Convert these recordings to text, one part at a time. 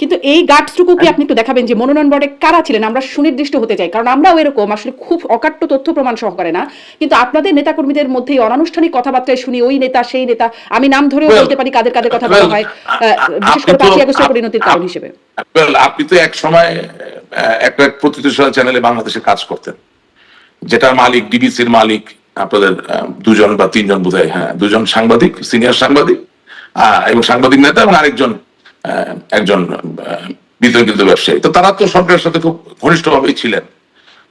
কিন্তু এই গার্ডসটুকু কি আপনি একটু দেখাবেন যে মনোনয়ন বোর্ডে কারা ছিলেন? আমরা সুনির্দিষ্ট হতে চাই কারণ আমরাও এরকম আসলে খুব অকাট্য তথ্য প্রমাণ সহকারে না। কিন্তু আপনাদের নেতাকর্মীদের মধ্যে অনানুষ্ঠানিক কথাবার্তায় শুনি ওই নেতা সেই নেতা আমি নাম ধরেও বলতে পারি কাদের কাদের কথা বলা হয় বিশেষ করে পাঁচই আগস্টের পরিণতির কারণ হিসেবে। আপনি তো এক সময় একটা প্রতিষ্ঠান চ্যানেলে বাংলাদেশে কাজ করতেন। যেটার মালিক ডিবিসির মালিক আপনাদের দুজন বা তিনজন বোধ হ্যাঁ দুজন সাংবাদিক সিনিয়র সাংবাদিক এবং সাংবাদিক নেতা এবং আরেকজন একজন বিতর্কিত ব্যবসায়ী। তো তারা তো সরকারের সাথে খুব ঘনিষ্ঠভাবেই ছিলেন।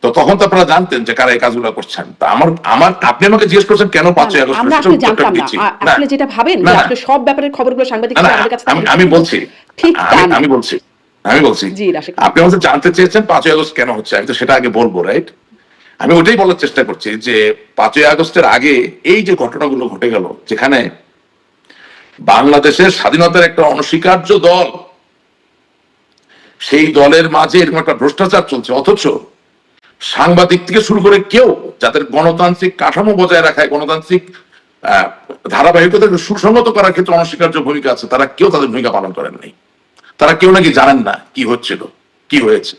তো তখন তো আপনারা জানতেন যে কারা এই কাজগুলো করছেন। তা আমার আমার আপনি আমাকে জিজ্ঞেস করছেন কেন পাঁচই আগস্ট আমরা সেটার জানতাম না। দিচ্ছি। আ- না, আসলে যেটা ভাবেন যে। সব ব্যাপারের খবরগুলো সাংবাদিক আমাদের কাছে আমি বলছি ঠিক। আমি বলছি আমি বলছি আপনি আমাদের জানতে চেয়েছেন পাঁচই আগস্ট কেন হচ্ছে আমি তো সেটা আগে বলব রাইট? আমি ওটাই বলার চেষ্টা করছি যে পাঁচই আগস্টের আগে এই যে ঘটনাগুলো ঘটে গেল যেখানে বাংলাদেশের স্বাধীনতার একটা অনস্বীকার্য দল। সেই দলের মাঝে এরকম একটা ভ্রষ্টাচার চলছে, অথচ সাংবাদিক থেকে শুরু করে কেউ যাদের গণতান্ত্রিক কাঠামো বজায় রাখায়, গণতান্ত্রিক ধারাবাহিকতাকে সুসংগত করার ক্ষেত্রে অনস্বীকার্য ভূমিকা আছে, তারা কেউ তাদের ভূমিকা পালন করেন নাই। তারা কেউ নাকি জানেন না কি হচ্ছিল, কি হয়েছে।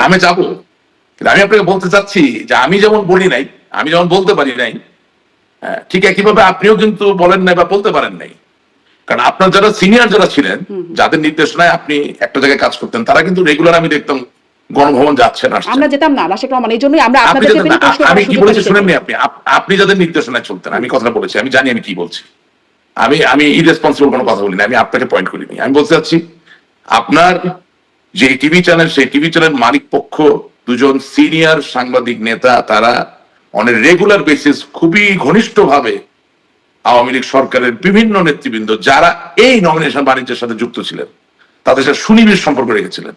নামে যাব। কিন্তু আমি আপনাকে বলতে চাচ্ছি যে আমি যেমন বলি নাই, আমি যেমন বলতে পারি নাই ঠিক একইভাবে আপনিও কিন্তু বলেন নাই বা বলতে পারেন নাই। কারণ আপনার যারা সিনিয়র যারা ছিলেন যাদের নির্দেশনায় আপনি একটা জায়গায় কাজ করতেন তারা কিন্তু রেগুলার আমি দেখতাম গণভবন যাচ্ছেন আমরা যেতাম না রাশেক রহমান এই জন্যই আমরা আপনাদের আমি কি বলেছি শুনেননি আপনি? আপনি যাদের নির্দেশনায় চলতেন আমি কথা বলেছি আমি জানি আমি কি বলছি। আমি আমি ইরেসপন্সিবল কোনো কথা বলিনি আমি আপনাকে পয়েন্ট করিনি। আমি বলতে চাচ্ছি আপনার যে টিভি চ্যানেল সেই টিভি চ্যানেল মালিক পক্ষ দুজন সিনিয়র সাংবাদিক নেতা তারা অন রেগুলার বেসিস খুবই ঘনিষ্ঠভাবে আওয়ামী লীগ সরকারের বিভিন্ন নেতৃবৃন্দ যারা এই নমিনেশন বাণিজ্যের সাথে যুক্ত ছিলেন তাদের সাথে সুনিবিড় সম্পর্ক রেখেছিলেন।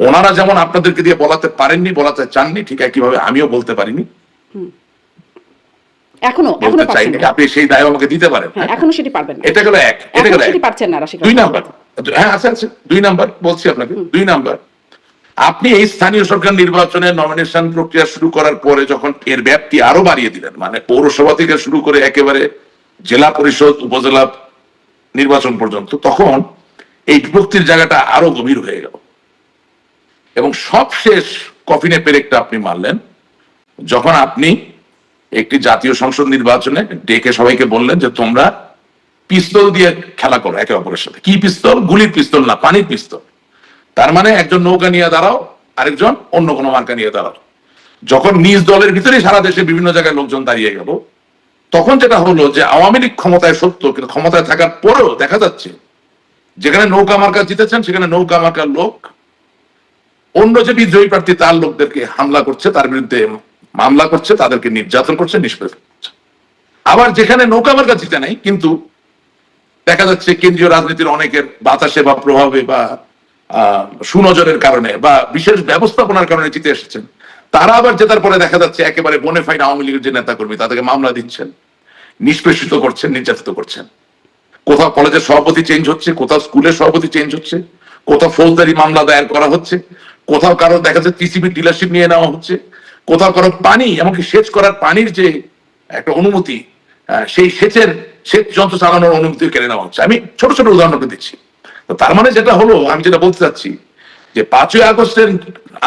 ওনারা যেমন আপনাদেরকে দিয়ে বলাতে পারেননি বলাতে চাননি ঠিক একইভাবে আমিও বলতে পারিনি। এখনও এখনও পারছেন আপনি সেই দায় আমাকে দিতে পারেন। হ্যাঁ এখনও সেটি পারবেন না। এটা গেল এক এটা গেল এক। পারছেন না রাশিক দুই। নাম্বার। হ্যাঁ আছে আছে। দুই নাম্বার বলছি আপনাকে। দুই নাম্বার। আপনি এই স্থানীয় সরকার নির্বাচনের নমিনেশন প্রক্রিয়া শুরু করার পরে যখন এর ব্যাপ্তি আরও বাড়িয়ে দিলেন মানে পৌরসভা থেকে শুরু করে একেবারে জেলা পরিষদ, উপজেলা নির্বাচন পর্যন্ত, তখন এই বিভক্তির জায়গাটা আরও গভীর হয়ে গেল। এবং সবশেষ কফিনে পেরেকটা আপনি মারলেন, যখন আপনি একটি জাতীয় সংসদ নির্বাচনে ডেকে সবাইকে বললেন যে তোমরা পিস্তল দিয়ে খেলা করো একে অপরের সাথে। কি পিস্তল? গুলির পিস্তল না, পানির পিস্তল। তার মানে একজন নৌকা নিয়ে দাঁড়াও, আরেকজন অন্য কোনো মার্কা নিয়ে দাঁড়াও। যখন নিজ দলের ভিতরেই সারা দেশে বিভিন্ন জায়গায় লোকজন দাঁড়িয়ে গেল, তখন যেটা হলো যে আওয়ামী লীগ ক্ষমতায় সত্য, কিন্তু ক্ষমতায় থাকার পরেও দেখা যাচ্ছে যেখানে নৌকা মার্কা জিতেছেন, সেখানে নৌকা মার্কার লোক, অন্য যে বিদ্রোহী প্রার্থী, তার লোকদেরকে হামলা করছে, তার বিরুদ্ধে মামলা করছে, তাদেরকে নির্যাতন করছে, নিষ্পেষ করছে। আবার যেখানে নৌকা মার্কা জিতে নাই, কিন্তু দেখা যাচ্ছে কেন্দ্রীয় রাজনীতির অনেকের বাতাসে বা প্রভাবে বা সুনজরের কারণে বা বিশেষ ব্যবস্থাপনার কারণে জিতে এসেছেন। তারা আবার জেতার পরে দেখা যাচ্ছে একেবারে বনে ফাইন আওয়ামী লীগের যে নেতাকর্মী, তাদেরকে মামলা দিচ্ছেন, নিষ্পেষিত করছেন, নির্যাতিত করছেন। কোথাও কলেজের সভাপতি চেঞ্জ হচ্ছে, কোথাও স্কুলের সভাপতি চেঞ্জ হচ্ছে, কোথাও ফৌজদারি মামলা দায়ের করা হচ্ছে, কোথাও কারও দেখা যাচ্ছে টিসিবি ডিলারশিপ নিয়ে নেওয়া হচ্ছে, কোথাও কারও পানি, এমনকি সেচ করার পানির যে একটা অনুমতি সেই সেচের সেচ যন্ত্র চালানোর অনুমতি কেড়ে নেওয়া হচ্ছে। আমি ছোট ছোট উদাহরণ দিচ্ছি। তো তার মানে যেটা হলো, আমি যেটা বলতে চাচ্ছি, যে পাঁচই আগস্টের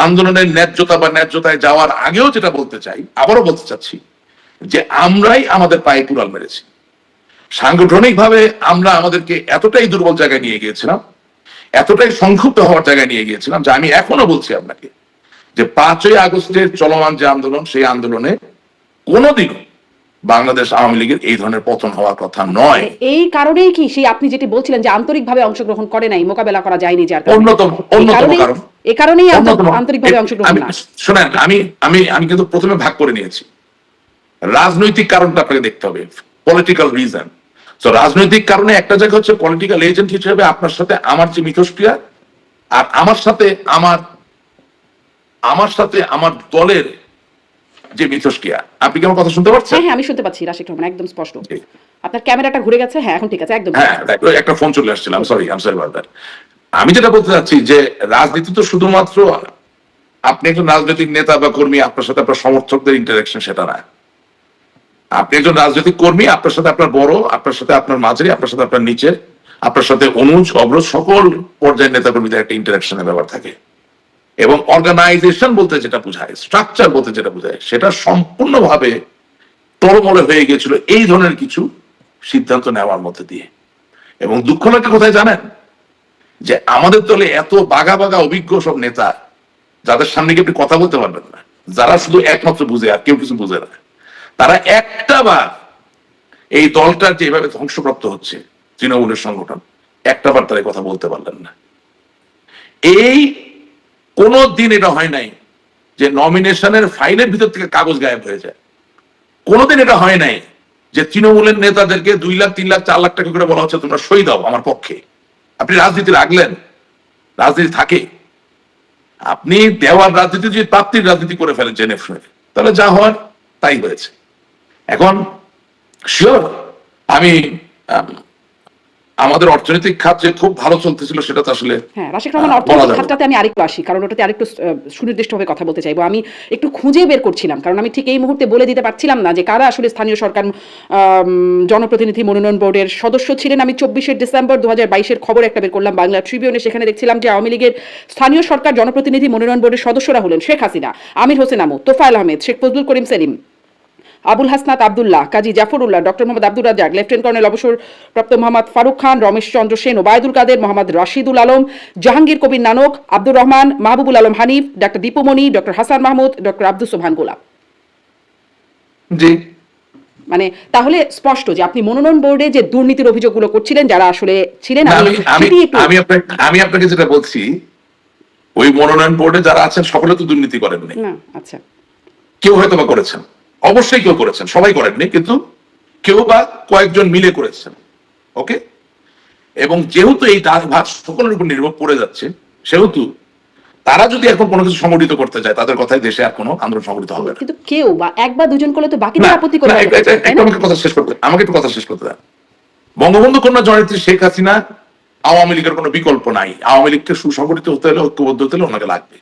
আন্দোলনের ন্যায্যতা বা ন্যায্যতায় যাওয়ার আগেও যেটা বলতে চাই, আবারও বলতে চাচ্ছি, যে আমরাই আমাদের পায়ে কুড়াল মেরেছি। সাংগঠনিকভাবে আমরা আমাদেরকে এতটাই দুর্বল জায়গায় নিয়ে গিয়েছিলাম, এতটাই সংক্ষুব্ধ হওয়ার জায়গায় নিয়ে গিয়েছিলাম, যে আমি এখনও বলছি আপনাকে, যে পাঁচই আগস্টের চলমান যে আন্দোলন, সেই আন্দোলনে কোনোদিনও বাংলাদেশ আওয়ামী লীগের এই ধরনের পতন হওয়ার কথা নয়। এই কারণেই কি সেই আপনি যেটি বলছিলেন যে আন্তরিকভাবে অংশগ্রহণ করে নাই মোকাবেলা করা যায়নি যার অন্যতম অন্যতম কারণ এই কারণেই আন্তরিকভাবে অংশগ্রহণ না। শোনেন আমি আমি আমি কিন্তু প্রথমে ভাগ করে নিয়েছি। রাজনৈতিক কারণটা আপনাকে দেখতে হবে পলিটিক্যাল রিজন তো রাজনৈতিক কারণে একটা জায়গা হচ্ছে পলিটিক্যাল এজেন্ট হিসেবে আপনার সাথে আমার যে মিথস্ক্রিয়া আর আমার সাথে আমার আমার সাথে আমার দলের যে মিথস্ক্রিয়া আপনি কি আমার কথা শুনতে পাচ্ছেন হ্যাঁ হ্যাঁ আমি শুনতে পাচ্ছি রাশিক রহমান একদম স্পষ্ট। আপনার ক্যামেরাটা ঘুরে গেছে? হ্যাঁ এখন ঠিক আছে একদম হ্যাঁ একটা ফোন চলে আসছিল sorry um sorry about that. আমি যেটা বলতে চাচ্ছি যে রাজনীতি তো শুধুমাত্র আপনি একজন রাজনৈতিক নেতা বা কর্মী আপনার সাথে আপনার সমর্থকদের ইন্টারাকশন সেটা না। আপনি একজন রাজনৈতিক কর্মী আপনার সাথে আপনার বড় আপনার সাথে আপনার মাঝারি আপনার সাথে আপনার নিচের আপনার সাথে অনুজ অগ্রজ সকল পর্যায়ের নেতাকর্মীদের একটা ইন্টারাকশনের ব্যাপার থাকে। এবং অর্গানাইজেশন বলতে যেটা বোঝায় স্ট্রাকচার বলতে যেটা বোঝায়, সেটা সম্পূর্ণভাবে তরমলে হয়ে গিয়েছিল এই ধরনের কিছু সিদ্ধান্ত নেওয়ার মধ্যে দিয়ে। এবং দুঃখ লাগে কোথায় জানেন? যে আমাদের দলে এত বাগা বাগা অভিজ্ঞ সব নেতা, যাদের সামনে গিয়ে আপনি কথা বলতে পারবেন না, যারা শুধু একমাত্র বুঝে আর কেউ কিছু বুঝে না, তারা একটা বার এই দলটা যেভাবে ধ্বংসপ্রাপ্ত হচ্ছে, তৃণমূলের সংগঠন, একটা বার তারা কথা বলতে পারলেন না। এই কোন দিন এটা হয় নাই যে নমিনেশনের ফাইলের ভিতর থেকে কাগজ গায়েব হয়ে যায়। কোনোদিন এটা হয় নাই যে তৃণমূলের নেতাদেরকে দুই লাখ তিন লাখ চার লাখ টাকা করে বলা হচ্ছে তোমরা সই দাও আমার পক্ষে। আপনি রাজনীতি রাখলেন রাজনীতি থাকে। আপনি দেওয়ার রাজনীতি যদি প্রাপ্তির রাজনীতি করে ফেলেন জেনে শুনে তাহলে যা হওয়ার তাই হয়েছে। এখন শিওর আমি আম, আমাদের অর্থনৈতিক খাত যে খুব ভালো চলতেছিল সেটা তো আসলে হ্যাঁ রাশিক রহমান অর্থনৈতিক খাতটাতে আমি আরেকটু আসি কারণ ওটাতে আরেকটু সুনির্দিষ্টভাবে কথা বলতে চাইব। আমি একটু খুঁজে বের করছিলাম কারণ আমি ঠিক এই মুহূর্তে বলে দিতে পারছিলাম না যে কারা আসলে স্থানীয় সরকার জনপ্রতিনিধি মনোনয়ন বোর্ডের সদস্য ছিলেন। আমি চব্বিশে ডিসেম্বর দু হাজার বাইশের খবর একটা বের করলাম বাংলা ট্রিবিউনে সেখানে দেখছিলাম যে আওয়ামী লীগের স্থানীয় সরকার জনপ্রতিনিধি মনোনয়ন বোর্ডের সদস্যরা হলেন Sheikh Hasina Amir Hossain Amu Tofail Ahmed Sheikh Fazlul Karim Selim Abul Hasnat Abdullah Kazi Zafrullah doctor Mohammad Abdur Razzak lieutenant colonel অবসরপ্রাপ্ত Mohammad Faruk Khan Ramesh Chandra Sen Obaidul Quader Mohammad Rashidul Alam Jahangir Kabir Nanak Abdur Rahman Mahbubul Alam Hanif doctor Dipu Moni doctor Hasan Mahmud doctor Abdul Sobhan Golap জি। মানে তাহলে স্পষ্ট যে আপনি মনোনয়ন বোর্ডে যে দুর্নীতির অভিযোগগুলো করছিলেন যারা আসলে ছিলেন আমি আপনাকে আমি আপনাকে যেটা বলছি ওই মনোনয়ন বোর্ডে যারা আছেন সকলে তো দুর্নীতি করেননি। না আচ্ছা। কেউ হয়তো বা করেছেন। অবশ্যই কেউ করেছেন সবাই করেননি কিন্তু কেউ বা কয়েকজন মিলে করেছেন ওকে? এবং যেহেতু এই ডাক ভাত সকলের উপর নির্ভর পড়ে যাচ্ছে সেহেতু তারা যদি এখন কোনো কিছু সংগঠিত করতে যায় তাদের কথায় দেশে আর কোনো আন্দোলন সংগঠিত হবে কিন্তু কেউ বা এক বা দুজন করলে তো বাকিদের আপত্তি করবে আমাকে কথা শেষ করতে আমাকে একটু কথা শেষ করতে দেন বঙ্গবন্ধু কন্যা জননেত্রী শেখ হাসিনা আওয়ামী লীগের কোনো বিকল্প নাই। আওয়ামী লীগকে সুসংগঠিত হতে হলে ঐক্যবদ্ধ হতে হলে ওনাকে লাগবে।